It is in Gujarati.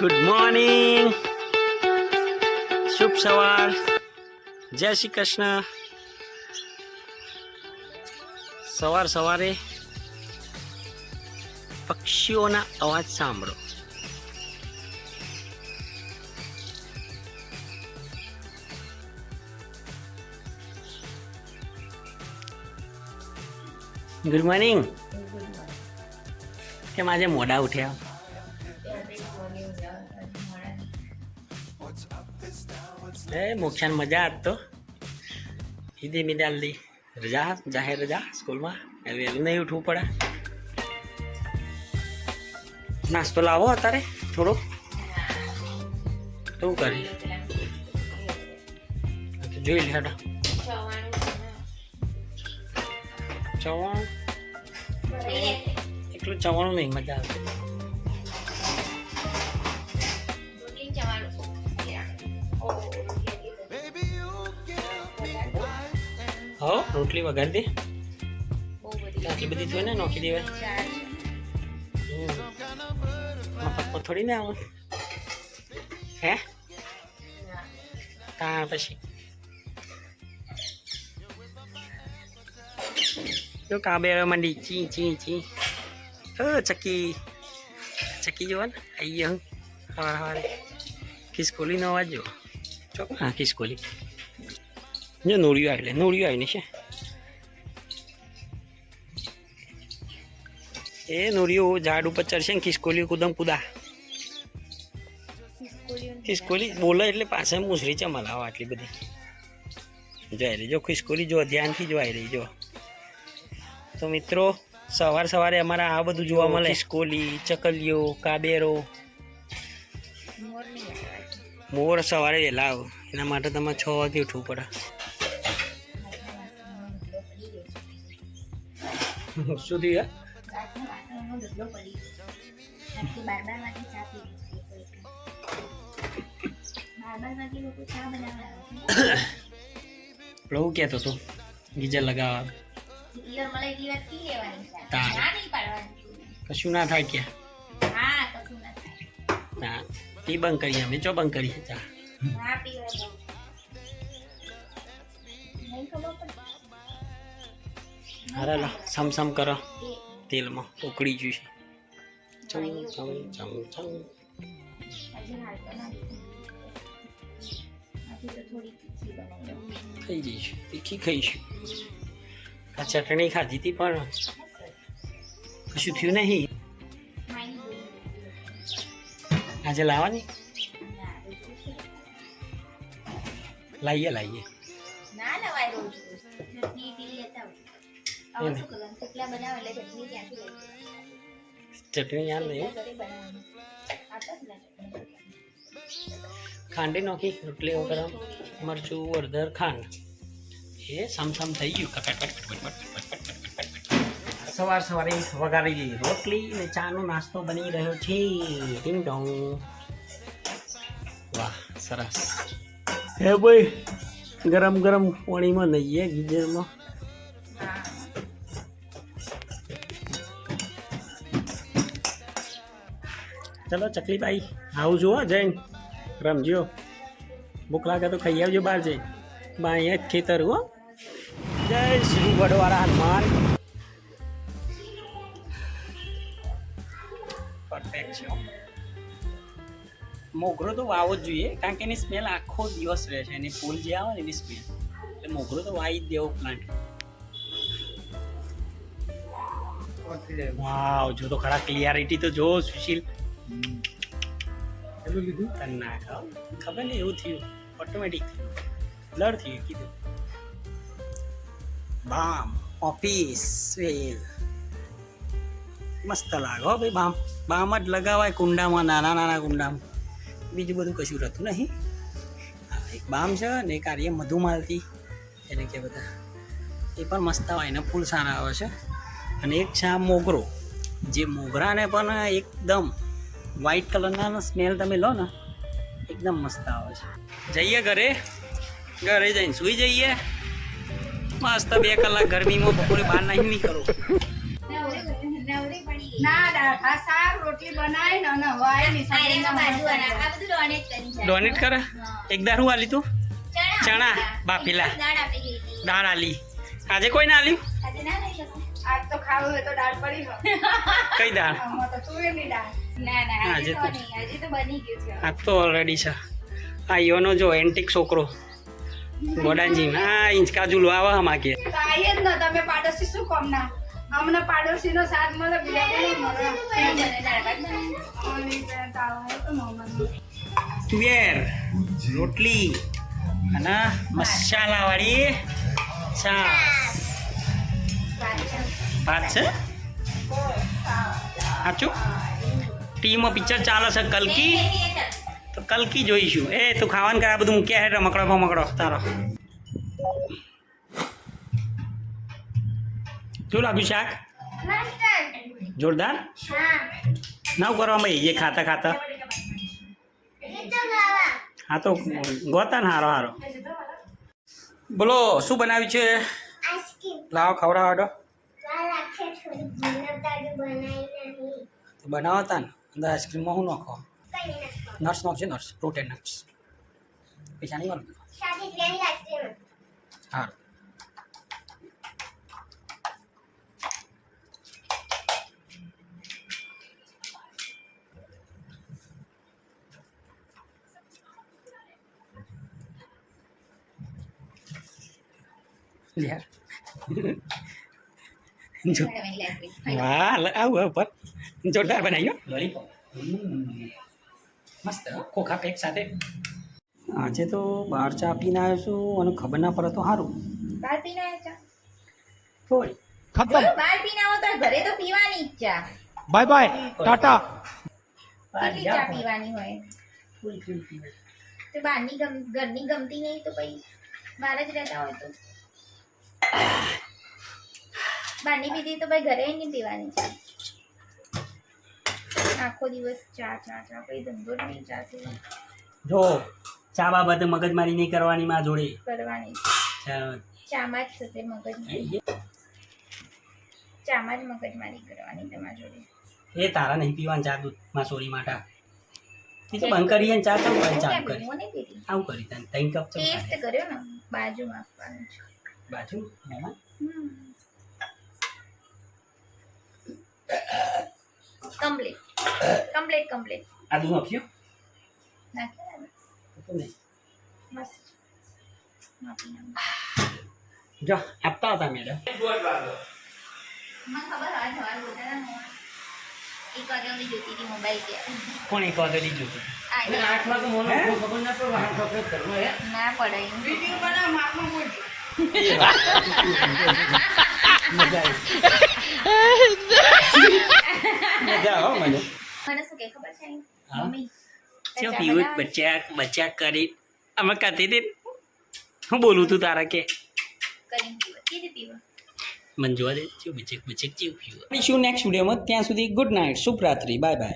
ગુડ મોર્નિંગ શુભ સવાર જય શ્રી કૃષ્ણ સવાર સવારે પક્ષીઓના અવાજ સાંભળો. ગુડ મોર્નિંગ કેમ આજે મોડા ઉઠ્યા? એ મોક્ષાન મજા આજ તો. ઈદે મિદાલની રજા જાહેર રજા સ્કૂલમાં. હવે વહેલું નહીં ઉઠવું પડે. નાસ્તો લાવો અત્યારે થોડો. શું કરી જોઈ લેડો ચવાણું. એટલું ચવાણું નહીં મજા આવે. હો રોટલી વઘારી દે આટલી બધી થોડી ને નોખી દેવાય હમ. મફત પર થોડી ને આવે હે તાણ પછી જો કાબે હવે મંડી ચી ચી ચી ઓ ચકી ચકી જોવા ને આઈ ગયો હું સવાર સવારે ખિસકોલીનો અવાજ જો ચોક હા ખિસકોલી જો નોળિયું આવી લે નોળિયું આવીને છે. એ નોળિયું ઝાડ ઉપર ચડશે ને ખિસકોલી કુદમ કુદા. ખિસકોલી બોલે એટલે પાસે મુસરી ચમલાવો આટલી બધી. જોઈ રહી જો ખિસકોલી જો ધ્યાનથી જોઈ રહી જો. તો મિત્રો સવાર સવારે અમારા આ બધું જોવા મળે. ખિસકોલી ચકલીઓ કાબેરો મોર સવારે વહેલા આવો. એના માટે તમારે છ વાગે ઉઠવું પડે. શું થયું પ્રભુ કહેતો હતો ગીઝર લગાવવા. કશું ના થાય ક્યાં? ના ટી બંધ કરીએ અમે. ચો બંધ કરીએ ચા અરે લો સમ સમ કરો તેલમાં ઉકળી ગયું છે. ચમ ચમ ચમ ચમ. થઈ જઈશું તીખી ખાઈશું આ ચટણી ખાધી હતી પણ કશું થયું નહીં. આજે લાવવાની? લાઈએ લાઈએ. ચટણી યાર ખાંડી નાખી રોટલી વગર મરચું હળદર ખાંડ. એ સમસમ થઈ ગયું. કટ સવાર સવારે વઘારી દીધી રોટલી અને ચાનો નાસ્તો બની રહ્યો છે. ડિંગ ડોંગ વાહ, સરસ. હે ભાઈ, ગરમ ગરમ પાણીમાં નહીએ ગીજરમાં. ચલો ચકલીભાઈ આવું જુઓ જૈન. રમજો. ભૂખ લાગે તો ખાઈ આવજો બહાર જઈ બા અહીંયા ખેતર હો. જય શ્રી વડવાળા હનુમાન. પરફેક્ટ છે મોગરો તો વાવો જ જોઈએ કારણ કે એની સ્મેલ આખો દિવસ રહે છે. એની ફૂલ જે આવે ને એની સ્મેલ એટલે મોગરો તો વાવી જ દેવો પ્લાન્ટ વાવ જો તો ખરા ક્લિયરિટી તો જો સુશીલ. તને ના ખાવ ખબર નહીં એવું થયું. ઓટોમેટિક બ્લર થયું કીધું. બામ ઓફિસ વેલ મસ્ત લાગે, હો ભાઈ, બામ બામ જ લગાવાય કુંડામાં, નાના નાના કુંડામાં. બીજું બધું કશું રહેતું નહીં. એક બામ છે ને એક આર્ય મધુમાલતી, એને કે બધા. એ પણ મસ્ત આવે, એના ફૂલ સારા આવે છે. અને એક છે આ મોગરો. જે મોગરાને પણ એકદમ વ્હાઈટ કલરના સ્મેલ તમે લો ને, એકદમ મસ્ત આવે છે. જઈએ ઘરે? ઘરે જઈને સૂઈ જઈએ. મસ્ત બે કલાક ગરમીમાં બપોરે બહાર નહીં નીકળો. ડોનેટ કરે એક દારૂ આલી તું? ચણા. બાફીલા. દાળ આલી. આજે કોઈ ના આલ્યું? આજ કઈ દાળ? ના તો ઓલરેડી છે. આ યોનો જો એન્ટિક છોકરો. ગોડાજી ના ઇંચકા જુલવા આવા માગે તમે પાડોશી શું કામ ના અમને પાડોશી નો સાથ મળે બીજા કોઈ. તુવેર રોટલી અને મસાલાવાળી વાળી ભાત છે. ભાત છે સાચું? ટીવીમાં પિક્ચર ચાલે છે કલકી. તો કલકી જોઈશું. એ તું ખાવાનું કરે આ બધું મૂક્યા હે રમકડો મકડો. તારો. શું લાગ્યું શાક જોરદાર? ના કરવા ભાઈ એ ખાતા ખાતા. હા તો ગોતા ને હારો હારો. બોલો શું બનાવ્યું છે? લાવો ખવડાવો બનાવતા ને. અંદર આઈસ્ક્રીમમાં શું નાખો નટ્સ નાખશે નટ્સ. Fruit and nuts. પૈસા નહીં મળે. હારું. વાહ આવું હવે પર. જોરદાર બનાવ્યો લોલીપોપ મસ્ત ખોખા પેક સાથે. આજે તો બહાર ચા પીને આવ્યો છું અને ખબર ના પડે તો સારું બહાર પીને આવ્યો ચા થોડી. ખતમ. બહાર પીને આવો તો ઘરે તો પીવાની જ બાય બાય ટાટા. કેટલી ચા પીવાની હોય? ફૂલ ફૂલ પીવાની. તો બહારની ગમ ઘરની ગમતી નહીં તો પછી બહાર જ રહેતા હોય તો. બહારની પીધી તો ભાઈ ઘરે નહીં પીવાની ચા. આખો દિવસ ચા ચા ચા પછી ધંધો નહીં ચા સિવાય જો ચા બાબતે મગજમારી નહીં કરવાની માં જોડે. કરવાની. ચામાં જ થશે મગજમારી. ચામાં જ મગજમારી કરવાની તમારા જોડે. એ તારા નહીં પીવાની ચા દૂધમાં સોરી માટે. એ તો બંધ કરીએ ચા ચાલુ કરી? હું કરી આવું કરી તને. ત્રણ કપ ટેસ્ટ કર્યો ને બાજુમાં આપવાનું છે. બાજુ એમાં કમ્પ્લીટ. Complete complete. આદુ નાખ્યું? ને? જો આપતા હતા મેડમ. ખબર હતા એક વાગે જોતી હતી મોબાઈલ કે કોણ એક વાગે હતું? ના પડે એમ. વીડિયો બનાવ માપમાં બોલજો મજા આવી હો મને મને શું કે ખબર છે મમ્મી ચો પીવું બચ્ચા બચ્ચા કરી. અમે કરતી દે? હું બોલું તું તારા કે? મને જોવા દે બચેક બચેક પીવું. શું નેક્સ્ટ વિડીયોમાં ત્યાં સુધી ગુડ નાઇટ શુભરાત્રી બાય બાય